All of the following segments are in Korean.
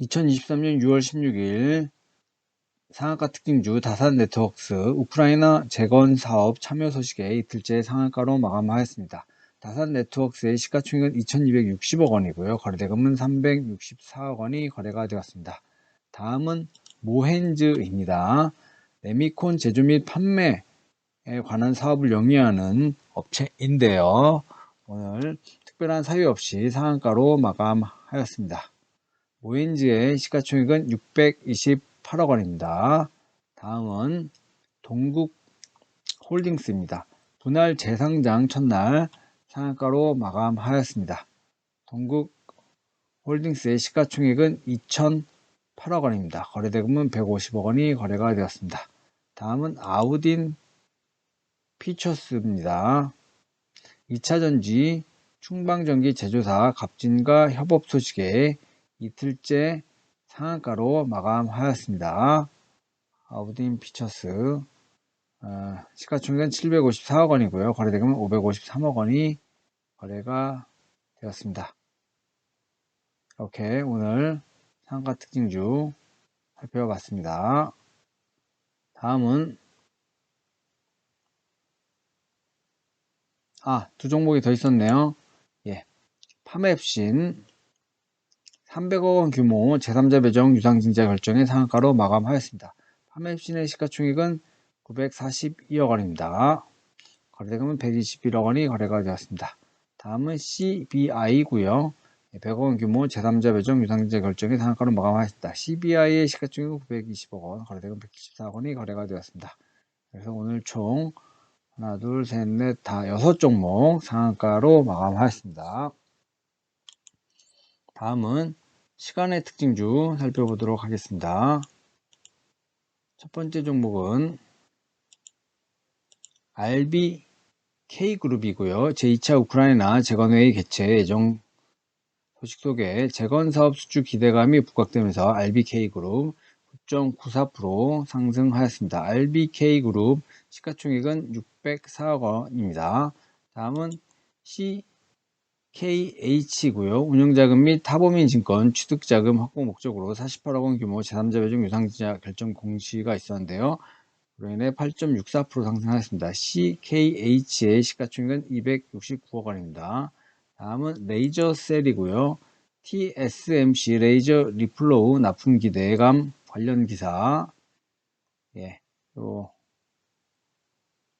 2023년 6월 16일 상한가 특징주 다산 네트워크스 우크라이나 재건 사업 참여 소식에 이틀째 상한가로 마감하였습니다. 다산 네트워크스의 시가총액은 2260억 원이고요. 거래대금은 364억 원이 거래가 되었습니다. 다음은 모헨즈입니다. 레미콘 제조 및 판매에 관한 사업을 영위하는 업체인데요. 오늘 특별한 사유 없이 상한가로 마감하였습니다. 모엔즈의 시가총액은 628억 원입니다. 다음은 동국 홀딩스입니다. 분할 재상장 첫날 상한가로 마감하였습니다. 동국 홀딩스의 시가총액은 2,008억 원입니다. 거래대금은 150억 원이 거래가 되었습니다. 다음은 아우딘 피처스입니다. 2차전지 충방전기 제조사 갑진과 협업 소식에 이틀째 상한가로 마감하였습니다. 아우딘 피처스 어, 시가총액은 754억 원이고요. 거래대금은 553억 원이 거래가 되었습니다. 이렇게 오늘 상가 특징주 살펴봤습니다. 다음은 아, 두 종목이 더 있었네요. 예. 파맵신 300억 원 규모 제3자 배정 유상증자 결정의 상한가로 마감하였습니다. 파맵신의 시가총액은 942억 원입니다. 거래대금은 121억 원이 거래가 되었습니다. 다음은 CBI고요. 100억 원 규모 제3자 배정 유상증자 결정의 상한가로 마감하였습니다. CBI의 시가총액은 920억 원, 거래대금 174억 원이 거래가 되었습니다. 그래서 오늘 총 하나, 둘, 셋, 넷, 다 여섯 종목 상한가로 마감하였습니다. 다음은 시간의 특징주 살펴보도록 하겠습니다. 첫 번째 종목은 RBK그룹이고요. 제2차 우크라이나 재건회의 개최 예정 소식 속에 재건사업 수주 기대감이 부각되면서 RBK그룹 9.94% 상승하였습니다. RBK그룹 시가총액은 604억 원입니다. 다음은 CKH고요. 운영자금 및 타보민증권 취득자금 확보 목적으로 48억 원 규모 제3자 배정 유상증자 결정 공시가 있었는데요. 그로 인해 8.64% 상승하였습니다. CKH의 시가총액은 269억 원입니다. 다음은 레이저셀이고요. TSMC 레이저 리플로우 납품 기대감 관련 기사 예, 또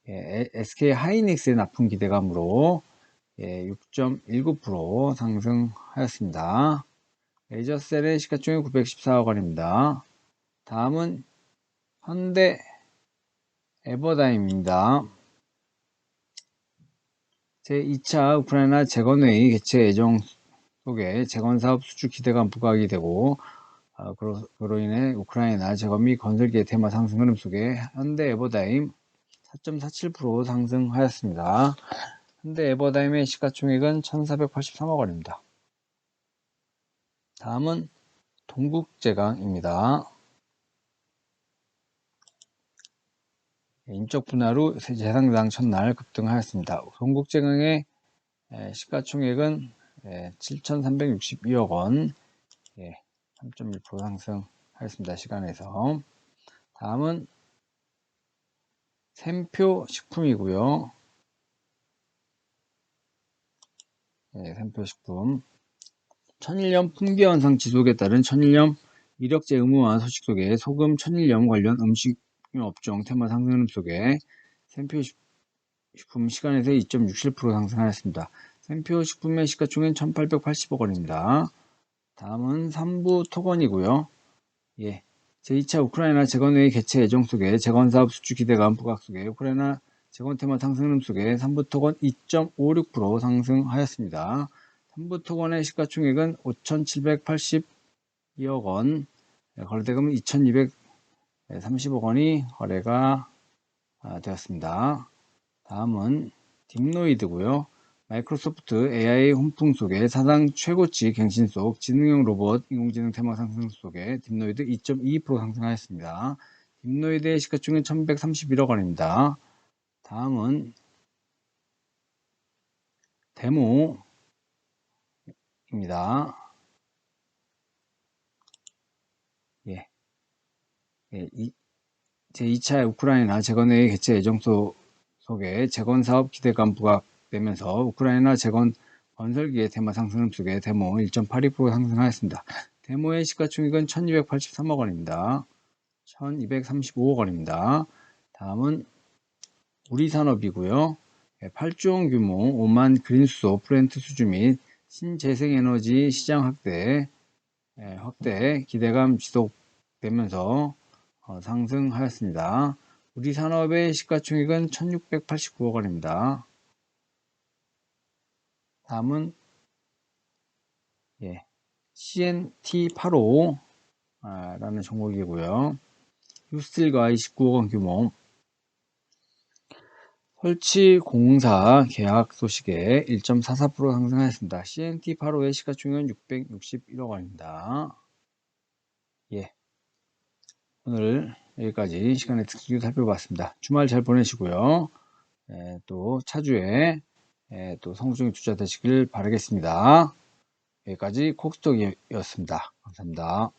예, SK 하이닉스의 납품 기대감으로 예, 6.19% 상승하였습니다. 레이저셀의 시가총액 914억 원입니다. 다음은 현대 에버다임입니다. 제2차 우크라이나 재건회의 개최 예정 속에 재건사업 수주 기대감 부각이 되고 어, 그로, 그로 인해 우크라이나 재건 및 건설기의 테마 상승 흐름 속에 현대 에버다임 4.47% 상승하였습니다. 현대 에버다임의 시가총액은 1483억 원입니다. 다음은 동국제강입니다. 인적 분할 후 재상장 첫날 급등하였습니다. 동국제강의 시가총액은 7,362억 원, 3.1% 상승하였습니다. 시간에서. 다음은 샘표 식품이고요. 네, 샘표 식품. 천일염 풍기현상 지속에 따른 천일염 이력제 의무화 소식 속에 소금 천일염 관련 음식 업종 테마 상승 속에 샘표 식품 시간에서 2.67% 상승하였습니다. 샘표 식품의 시가총액 1880억 원입니다. 다음은 3부 토건이고요. 예. 제2차 우크라이나 재건회의 개최 예정 속에 재건사업 수주 기대감 부각 속에 우크라이나 재건 테마 상승 흐름 속에 3부 토건 2.56% 상승하였습니다. 3부 토건의 시가총액은 5,782억 원, 거래대금은 2,230억 원이 거래가 아, 되었습니다. 다음은 딥노이드고요. 마이크로소프트 AI 훈풍 속에 사상 최고치 갱신 속 지능형 로봇 인공지능 테마 상승 속에 딥노이드 2.22% 상승하였습니다. 딥노이드의 시가총액 1131억 원입니다. 다음은 데모입니다. 예, 이, 제2차 우크라이나 재건회의 개최 예정 소, 속에 재건 사업 기대감 부각되면서 우크라이나 재건 건설기의 테마 상승 속에 데모 1.82% 상승하였습니다. 데모의 시가총액은 1283억 원입니다. 1235억 원입니다. 다음은 우리 산업이고요. 8조 규모 5만 그린수소 프렌트 수주 및 신재생에너지 시장 확대, 예, 확대 기대감 지속되면서 어, 상승하였습니다. 우리 산업의 시가총액은 1689억 원입니다. 다음은 예, CNT85 라는 종목이고요. 휴스틸과 29억 원 규모 설치 공사 계약 소식에 1.44% 상승하였습니다. CNT85의 시가총액은 661억 원입니다. 예. 오늘 여기까지 시간의 특징 살펴봤습니다. 주말 잘 보내시고요. 예, 또 차주에 예, 또 성공적인 투자 되시길 바라겠습니다. 여기까지 콕스톡이었습니다. 감사합니다.